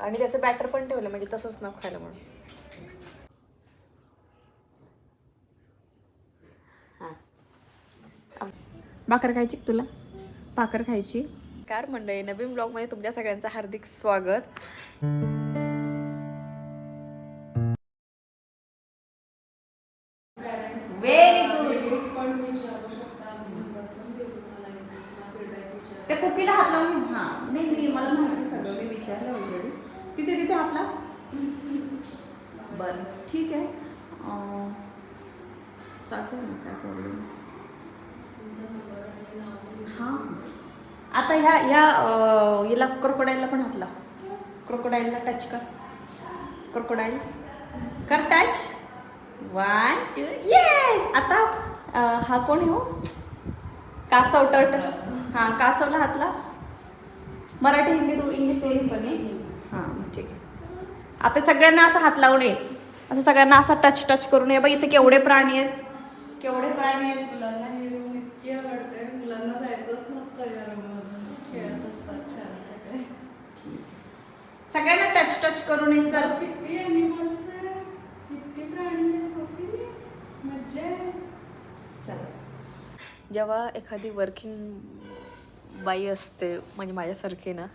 आणि त्याचं बॅटर पण ठेवलं म्हणजे तसंच नको खायला म्हणून. भाकर खायची तुला? भाकर खायची. कार मंडळी नवीन ब्लॉगमध्ये तुमच्या सगळ्यांचं हार्दिक स्वागत. बरं. ठीक आहे. चालतंय ना काय प्रॉब्लेम हां. आता ह्या ह्या याला क्रोकोडाईलला पण हात लाव. क्रोकोडाईलला टच कर. क्रोकोडाईल कर टच वन टू येस आता हा कोण हो? कासव टर्ट हां कासवला हातला मराठी हिंदी इंग्लिश दोन्ही पण आहे. हां ठीक आहे. आता सगळ्यांना असं हात लावू नये. असं सगळ्यांना असा टच टच करू नये बघ इथे केवढे प्राणी आहेत. केवढे प्राणी आहेत. मुलांना हे रूम इतकी आवडते. मुलांना जायचंच नसतं घरामधून खेळत असतात छान सगळे. सगळ्यांना टच टच करू नये चल. किती किती प्राणी आहेत. हो? मज्जा आहे. चल. जेव्हा एखादी वर्किंग बाई असते म्हणजे माझ्यासारखी ना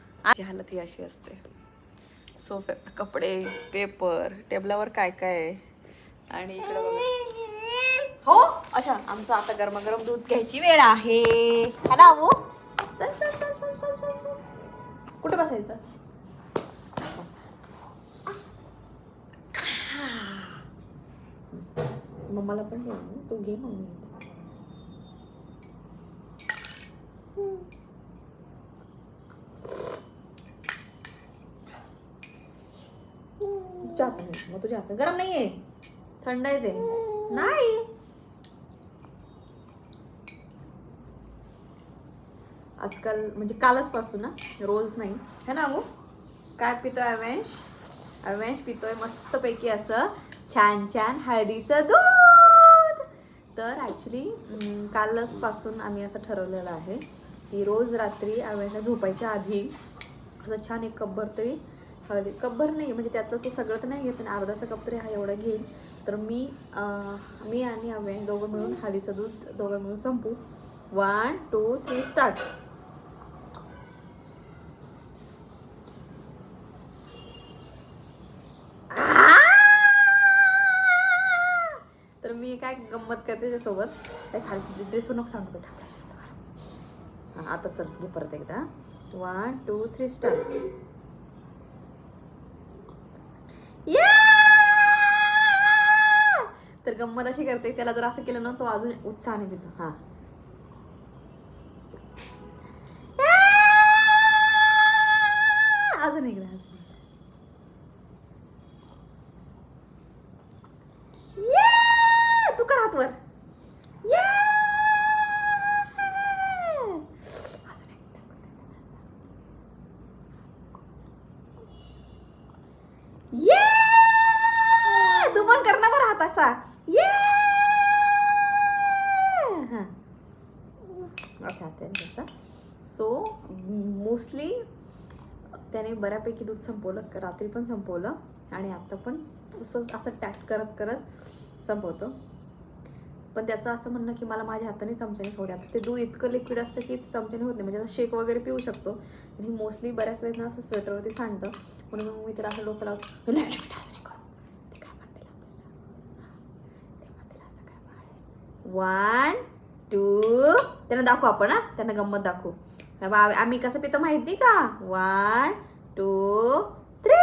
हालत ही अशी असते. सोफ्यावर कपडे पेपर टेबलावर काय काय आहे? आणि इकडे बघा. हो अच्छा आमचं आता गरमागरम दूध घ्यायची वेळ आहे. हा ना अबू चल चल चल चल चल चल चल. कुठं बसायचं? मम्माला पण घे तू घे मम्मी. तुझ्या हाताने मग तुझ्या हातात गरम नाही आहे थंड आहे ते. नाही. आजकाल म्हणजे कालच पासून ना रोज नाही. है ना अबू काय पितोय अवेश? अवेंश पितोय मस्तपैकी असं छान छान हळदीचं दूध. तर ॲक्च्युली कालच पासून आम्ही असं ठरवलेलं आहे की रोज रात्री अवेशला झोपायच्या आधी असं छान एक कब्बर तरी हळदी कपभर नाही म्हणजे त्यातलं तो सगळं तर नाही घेत आणि अर्धाचा कप तरी हा एवढा घेईल तर मी मी आणि अव्यान दोघं मिळून हळदीचं दूध दोघं मिळून संपू. वन टू थ्री स्टार्ट तर मी काय गंमत करते त्याच्यासोबत? काय खाली ड्रेसवर नको सांगतो बेटा? हां आता चल घे परत एकदा. वन टू थ्री स्टार्ट तर गंमत अशी करते त्याला जर असं केलं ना तो अजून उत्साहाने पितो. हां. त्याने बऱ्यापैकी दूध संपवलं रात्री पण संपवलं आणि आत्ता पण तसंच असं टॅक करत करत संपवतो. पण त्याचं असं म्हणणं की मला माझ्या हाताने चमच्याने खाऊ द्या. ते दूध इतकं लिक्विड असतं की ते चमच्याने होत नाही. म्हणजे असं शेक वगैरे पिऊ शकतो. आणि मोस्टली बऱ्याच वेळेस असं स्वेटरवरती सांडतं. म्हणून मग मी त्याला असं डोकं लावतो असं नाही करू. ते काय म्हणतील ते म्हणतील असं काय वन टू त्यांना दाखवू आपण हा. त्यांना गंमत दाखवू. आम्ही- आम्ही कसं पितो माहिती का? One two three.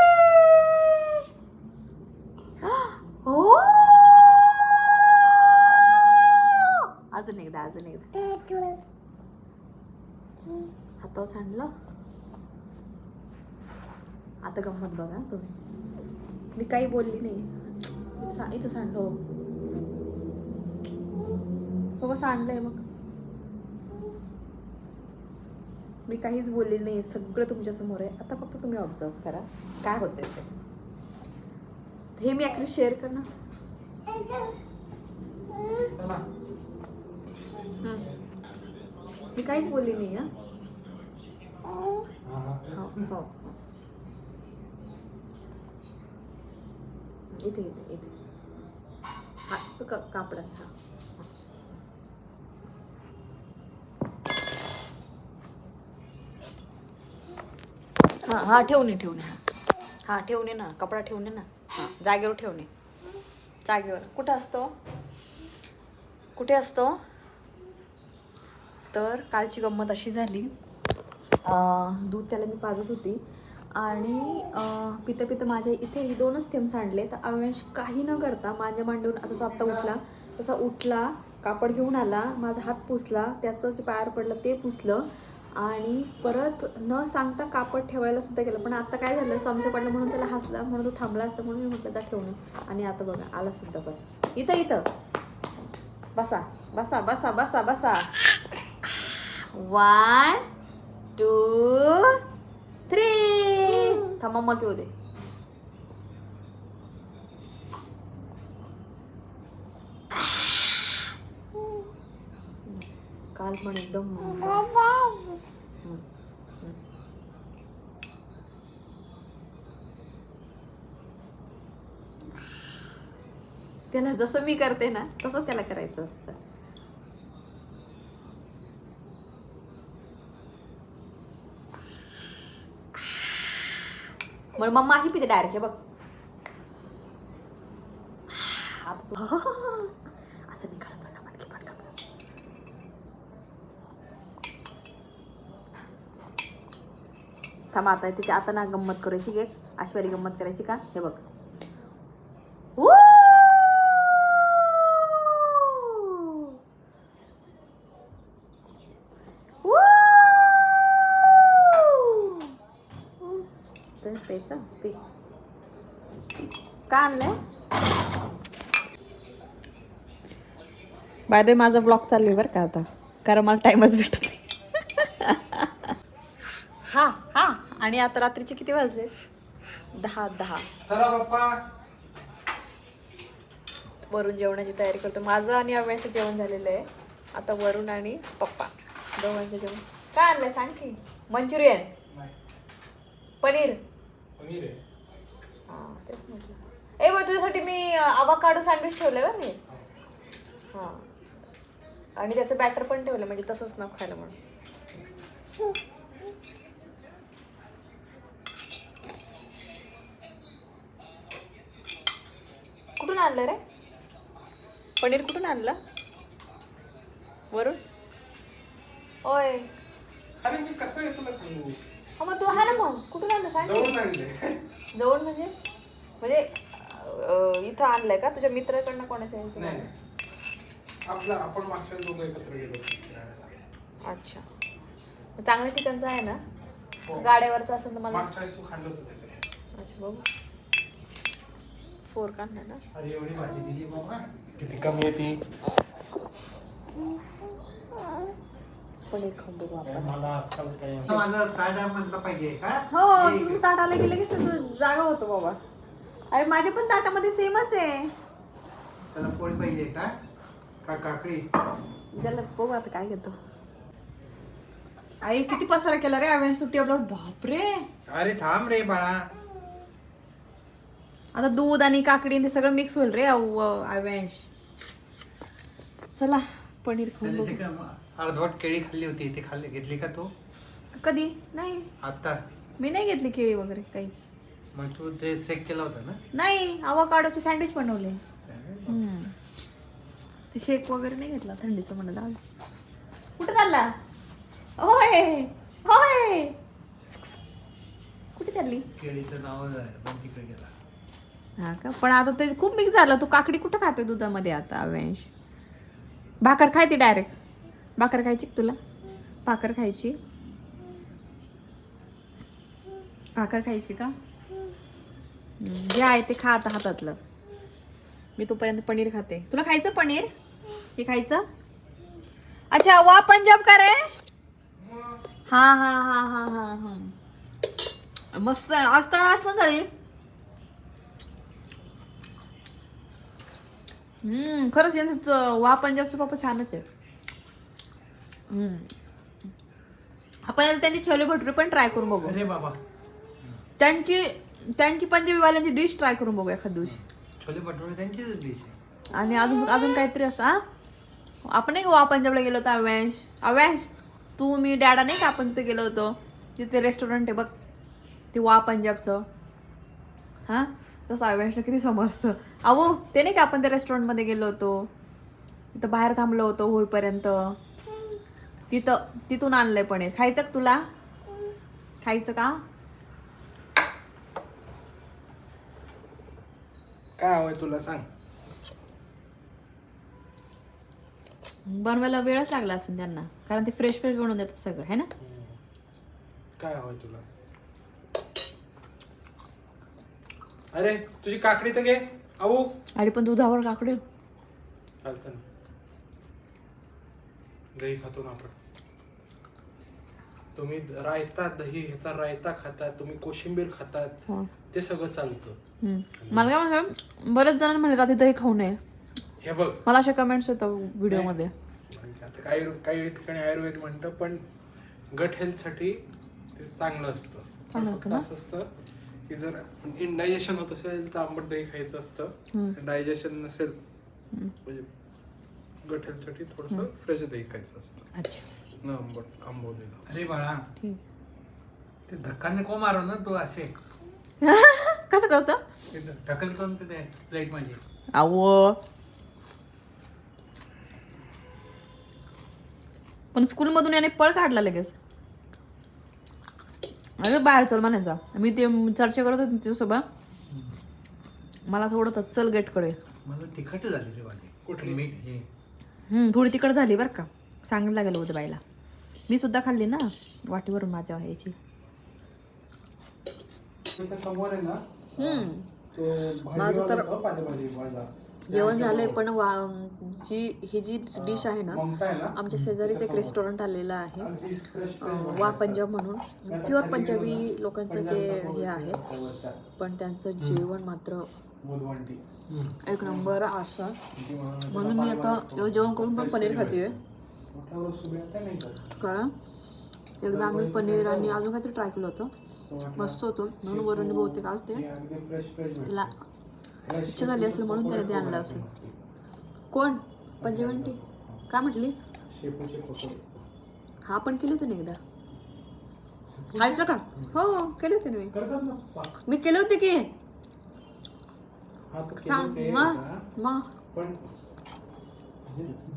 हो अजून एकदा अजून एकदा. हातावर सांडलं? आता गंमत बघा तुम्ही. मी काही बोलली नाही. इथं सांडलो हो. हो सांडलंय मग. मी काहीच बोललेली नाही सगळं तुमच्यासमोर आहे. आता फक्त तुम्ही ऑब्झर्व करा काय होते ते. हे मी ॲक्च्युली शेअर करणार? हं. मी काहीच बोलली नाही हा. हो हो. इथे इथे इथे. हा क- कापडाने हा. हां हां ठेवणे ठेवणे हां. हां ठेवणे ना कपडा ठेवणे ना. हां जागेवर ठेवणे. जागेवर. कुठं असतो? कुठे असतो? तर कालची गंमत अशी झाली. दूध त्याला मी पाजत होती. आणि पितं पितं माझ्या इथे हे दोनच थेंब सांडले तर अवेश काही न करता माझ्या मांडीवरून असं आत्ता उठला. तसा उठला कापड घेऊन आला माझा हात पुसला त्याचं जे पायावर पडलं ते पुसलं. आणि परत न सांगता कापड ठेवायला सुद्धा गेलं. पण आता काय झालं? चमचा पडलं म्हणून त्याला हसला म्हणून तो थांबला असता म्हणून मी म्हटलं जा ठेवणं आणि आता बघा आला सुद्धा बघा इथं इथं. बसा बसा बसा बसा बसा. वन टू थ्री थांबा मग पिऊ दे. काल पण एकदम त्याला जसं मी करते ना तसं त्याला करायचं असतं. मग मम्मा ही पिते डायरेक्ट हे बघ. आता तू- असं मी करत तोंडामध्ये घे पटकन. थांबा आता तिच्या आता ना गंमत करायची गे अशी गंमत करायची का? हे बघ. प्यायचं पी का आणलंय? बाय माझा ब्लॉग चालू आहे बरं का आता. कारण मला टाइमच भेटत नाही. हा हा. आणि आता रात्रीचे किती वाजले? दहा दहा. चला पप्पा. वरून जेवणाची तयारी करतो. माझं आणि अव्यांचं जेवण झालेलं आहे. आता वरून आणि पप्पा. दोघांचं जेवण. काय आणलंय सांग की मंचुरियन पनीर. पनीर आहे. हां तेच म्हटलं. ए मग तुझ्यासाठी मी अवाकाडो सँडविच ठेवलं बरं मी? हां. आणि त्याचं बॅटर पण ठेवलं म्हणजे तसंच न खायला म्हणून. कुठून आणलं रे? पनीर कुठून आणलं? वरून ओय अरे मी कसं आहे तुला सांगू? मग तू आहे ना मग? कुठून आणलं सांग जवळून आणले. जवळ म्हणजे? म्हणजे अं, इथं आणलंय का? तुझ्या मित्राकडनं कोणाच्या इथे? नाही नाही. आपलं आपण मागच्या वेळेस दोघं एकत्र गेलो होतो. फिरायला. अच्छा. चांगल्या ठिकाणचं आहे ना? हो. गाड्यावरचं असेल तर मला मागच्या वेळेस तू खाल्लं होतं त्याच्यात. अच्छा बघू. फोर काढणार ना अरे एवढी भाजी दिली बाबा. किती कमी येते पनीर खाऊन बघू आपण माझा ताडा म्हणलं पाहिजे का हो तुम्ही ताटाला गेले की त्याचं जागा होतो बाबा. अरे माझ्या पण ताटामध्ये सेमच आहे. त्याला पोळी पाहिजे का? का काकडी? त्याला बघू आता काय घेतो. आई किती पसारा केला रे आम्ही सुट्टी आपल्यावर. बापरे. अरे थांब रे बाळा. आता दूध आणि काकडी आणि ते सगळं मिक्स होईल रे आव्यांश चला पनीर काय अर्धवट केळी खाल्ली होती. ते खाल्ली घेतली का तू? कधी? नाही. आता. मी नाही घेतली केळी वगैरे काहीच. मग तू ते सेक केला होता ना? नाही अवाकाडोचे सँडविच बनवले. ते शेक वगैरे नाही घेतला थंडीचं म्हणत आलं कुठे चालला? होय होय. कुठे चालली? केळीचं नाव पण तिकडे गेला. हा का? पण आता ते खूप मिक्स झालं. तू काकडी कुठं खाते दुधामध्ये आता अवेश? भाकर खायती डायरेक्ट भाकर खायची तुला? भाकर खायची. भाकर खायची का? जे आहे ते खा आता हातातलं. मी तोपर्यंत पनीर खाते. तुला खायचं पनीर? हे खायचं? अच्छा वा पंजाब का रे. हा हा हा हा हा हा. मस्त आज तर आठवण झाली. हम्म खरंच यांचं वा पंजाबचं पापा छानच आहे. आपण त्यांची छोले भटुरे पण ट्राय करून बघू. अरे बाबा. त्यांची त्यांची पंजाबीवाल्यांची डिश ट्राय करून बघू एखाद दिवशी. छोले भटुरे त्यांचीच डिश आहे. आणि अजून अजून काहीतरी असतं हा? आपण नाही का वा पंजाबला गेलो होतो अव्यांश? अव्यांश तू मी डॅडा नाही का आपण तिथे गेलो होतो? तिथे रेस्टॉरंट आहे बघ ते वा पंजाबचं. हां? तसं अव्यांशला किती समजतं. अहो ते नाही का आपण त्या रेस्टॉरंटमध्ये गेलो होतो? तिथं बाहेर थांबलो होतो होईपर्यंत. तिथं तिथून आणलंय पनीर. खायचं का तुला? खायचं का? काय हवंय तुला सांग. बनवायला वेळच लागला असेल त्यांना. कारण ते फ्रेश फ्रेश बनवून देतात सगळं है ना? काय हवंय तुला? अरे तुझी काकडी तर घे. आऊ. आणि पण दुधावर काकडी. चालतं ना. दही खातो ना आपण. तुम्ही रायता दही ह्याचा रायता खातात तुम्ही कोशिंबीर खातात हो. ते सगळं चालतं. मला काय म्हणलं बरेच जण म्हणे रात्री दही खाऊ नये. हे बघ. मला अशा कमेंट्स येतात व्हिडिओमध्ये. म्हणजे आता काही काही ठिकाणी आयुर्वेद म्हणतं पण गट हेल्थसाठी ते चांगलं असतं. चांगलं फक्त असतं ना? असं असतं की जर इंडायजेशन होत असेल तर आंबट दही खायचं असतं. डायजेशन नसेल म्हणजे गट हेल्थसाठी थोडंसं फ्रेश दही खायचं असतं. अच्छा. न आंबट आंबवलेलं. अरे बाळा. ते धक्काने को मारो ना तू असे? कसं करतं ते ढकलतो ना ते प्लेट माझी. अहो पण स्कूलमधून याने पळ काढला लगेच. अरे बाहेर चल म्हणायचा मी ते चर्चा करत होते तिच्यासोबत मला थोडं चल गेटकडे. मला तिखट झाली रे माझी. कुठली? मीठ हे. हम्म, थोडी तिकड झाली बरं का. सांगायला लागलं होतं बाईला. मी सुद्धा खाल्ली ना वाटीवरून माझ्या याची इथे समोर आहे ना हम्म. तो माझं तर-. जेवण झालंय पण वा जी ही जी डिश आहे ना आमच्या शेजारीच एक रेस्टॉरंट आलेलं आहे. वा पंजाब म्हणून. प्युअर पंजाबी लोकांचं ते हे आहे. पण त्यांचं जेवण मात्र. एक नंबर असं म्हणून मी आता एवढं जेवण करून पण पनीर खाते कारण एकदा आम्ही पनीर आणि अजून काहीतरी ट्राय केलं होतं. मस्त होतं. म्हणून वरून बहुतेक आज ते की. तिला इच्छा झाली असेल म्हणून त्याने ते आणलं असेल. कोण? पंजाबी काय म्हटली. हा पण केले होते ना एकदा. खायचं का हो केले होते ना मी. मी केले होते की? हा, सांग मग. मग.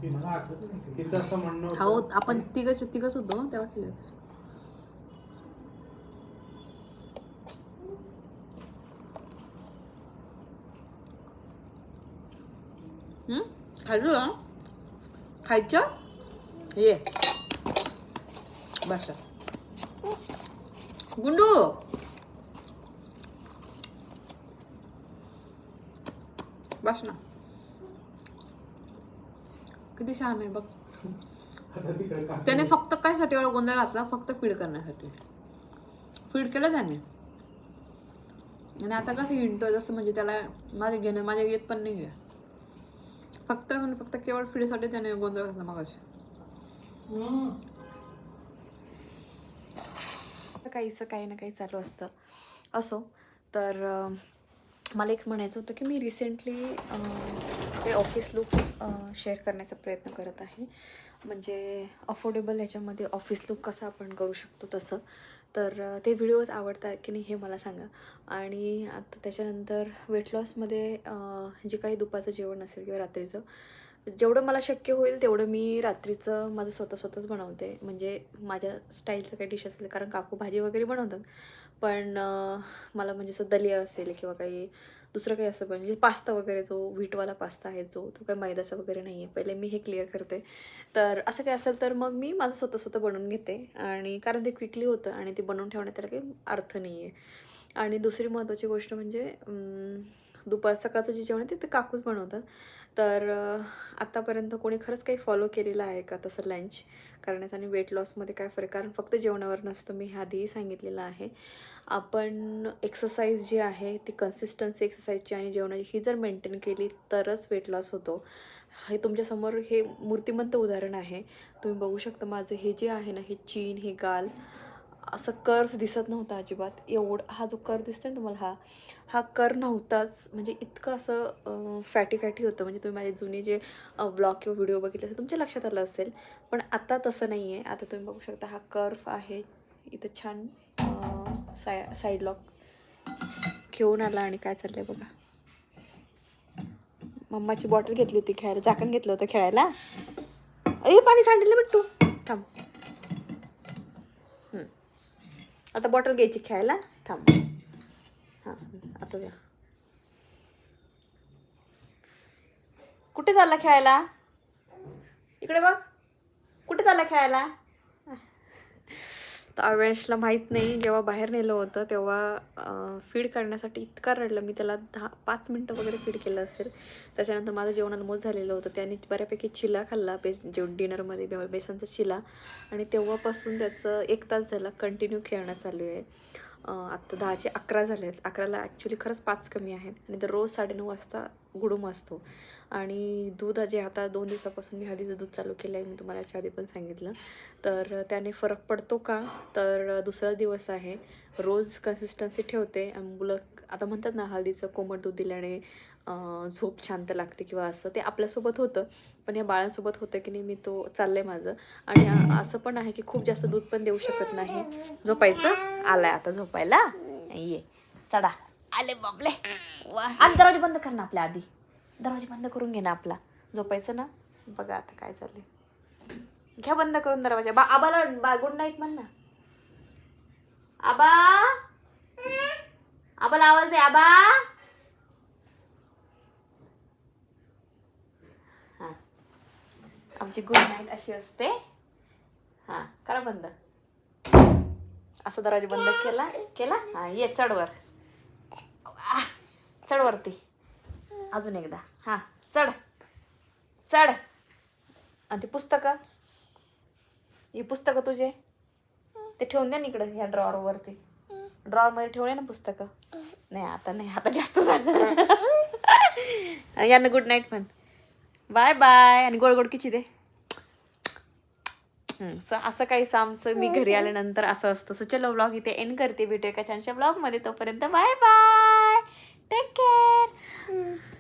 मला आठवत नाही तिचं असं म्हणणं हो होतं आपण तिघच तिघच होतो तेव्हा केलं होतं. हम्म? खाल्लं खायचं? ये. बस. गुंडू! बस ना. किती छान आहे बघ. आता तिकडे काकडी- त्याने फक्त कायसाठी एवढा गोंधळ घातला? फक्त फीड करण्यासाठी. फीड केलं त्याने. आणि आता कसं हिंडतोय जसं म्हणजे त्याला माझे घेणं माझ्या येत पण नाही आहे फक्त म्हणजे फक्त केवळ फीडसाठी त्याने गोंधळ घातला मग काहीचं काही ना काही चालू असतं. असो तर मला एक म्हणायचं होतं की मी रिसेंटली ते ऑफिस लुक्स शेअर करण्याचा प्रयत्न करत आहे. म्हणजे अफोर्डेबल ह्याच्यामध्ये ऑफिस लुक कसं आपण करू शकतो तसं. तर ते व्हिडिओज आवडतात की नाही हे मला सांगा. आणि आता त्याच्यानंतर वेट लॉसमध्ये जे काही दुपारचं जेवण असेल किंवा रात्रीचं जेवढं मला शक्य होईल तेवढं मी रात्रीचं माझं स्वतः स्वतःच बनवते. म्हणजे माझ्या स्टाईलचं काही डिश असेल कारण काकू भाजी वगैरे बनवतात. पण मला म्हणजे असं दलिया असेल किंवा काही दुसरं काही असं म्हणजे पास्ता वगैरे जो व्हीटवाला पास्ता आहे जो तो काही मैदाचा वगैरे नाही आहे. पहिले मी हे क्लिअर करते. तर असं काही असेल तर मग मी माझं स्वतः स्वतः बनवून घेते. आणि कारण ते क्विकली होतं आणि ते बनवून ठेवण्यात त्याला काही अर्थ नाही आहे. आणि दुसरी महत्त्वाची गोष्ट म्हणजे दुपार सकाळचं जे जेवण आहे ते काकूच बनवतात. तर आत्तापर्यंत कोणी खरंच काही फॉलो केलेलं आहे का तसं लंच करण्याचं? आणि वेट लॉसमध्ये काय फरक? कारण फक्त जेवणावर नसतं मी आधीही सांगितलेलं आहे. आपण एक्सरसाइज जी आहे ती कन्सिस्टन्सी एक्सरसाइजची आणि जेवणाची ही जर मेंटेन केली तरच वेट लॉस होतो. हे तुमच्यासमोर हे मूर्तिमंत उदाहरण आहे. तुम्ही बघू शकता माझं हे जे आहे ना हे चीन हे गाल असं कर्व दिसत नव्हता अजिबात. एवढा हा जो कर्व दिसतोय ना तुम्हाला हा हा कर नव्हताच. म्हणजे इतकं असं फॅटी फॅटी होतं. म्हणजे तुम्ही माझे जुने जे ब्लॉग किंवा व्हिडिओ बघितले असेल तुमच्या लक्षात आलं असेल. पण आता तसं नाही आहे आता तुम्ही बघू शकता हा कर्व आहे. इथं छान साय साईड लॉक घेऊन आला आणि काय चाललं आहे बघा. मम्माची बॉटल घेतली होती खेळायला. झाकण घेतलं होतं खेळायला. अरे पाणी सांडलं बिट्टू थांब हम्म. आता बॉटल घ्यायची खेळायला. थांब. हां आता द्या. कुठे चालला खेळायला? इकडे बघ. कुठे चालला खेळायला? तर अवेशला माहीत नाही. जेव्हा बाहेर नेलं होतं तेव्हा फीड करण्यासाठी इतका रडलं. मी त्याला दहा पाच मिनटं वगैरे फीड केलं असेल. त्याच्यानंतर माझं जेवण ऑलमोस्ट झालेलं होतं. त्याने बऱ्यापैकी चिला खाल्ला बेस जेव डिनरमध्ये बे बेसनचा चिला. आणि तेव्हापासून त्याचं एक तास झाला कंटिन्यू खेळणं चालू आहे. आत्ता दहाचे अकरा झाले आहेत अकराला ॲक्च्युली खरंच पाच कमी आहेत. आणि दररोज साडेनऊ वाजता गुडूम असतो. आणि दूध जे आता दोन दिवसापासून मी हळदीचं दूध चालू केलं आहे मी तुम्हाला याच्या आधी पण सांगितलं. तर त्याने फरक पडतो का? तर दुसरा दिवस आहे. रोज कन्सिस्टन्सी ठेवते. मुलं आता म्हणतात ना हळदीचं कोमट दूध दिल्याने झोप शांत लागते किंवा असं ते आपल्यासोबत होतं. पण या बाळांसोबत होतं की नाही मी तो चाललं आहे माझं. आणि असं पण आहे की खूप जास्त दूध पण देऊ शकत नाही. झोपायचं? आलाय आता झोपायला. ये. चढा. आले बाबले. आणि दरवाजे बंद कर ना आपल्या आधी. दरवाजा बंद करून घे ना आपला. झोपायचं ना? बघा आता काय चाललंय. घ्या बंद करून दरवाजा. बा आबाला बा गुड नाईट म्हण ना. आबा? आबाला आवाज दे आबा. आमची गुड नाईट अशी असते. हा करा बंद. असा दरवाजा बंद केला केला? हा ये चढवर आह, चढ वरती. अजून एकदा. हा चढ. चढ. आणि ते पुस्तकं? ही पुस्तकं तुझे? ते ठेवून द्या ना इकडं ह्या ड्रॉवरवरती ड्रॉवरमध्ये ठेवले ना पुस्तकं? नाही आता नाही आता जास्त झालं. यांना गुड नाईट पण बाय बाय आणि गोड गोड किची दे? So असं काही आमचं मी घरी आल्यानंतर असं असतं. सो चलो ब्लॉग इथे एंड करते. भेटूया एका छानशा ब्लॉगमध्ये तोपर्यंत बाय बाय टेक केअर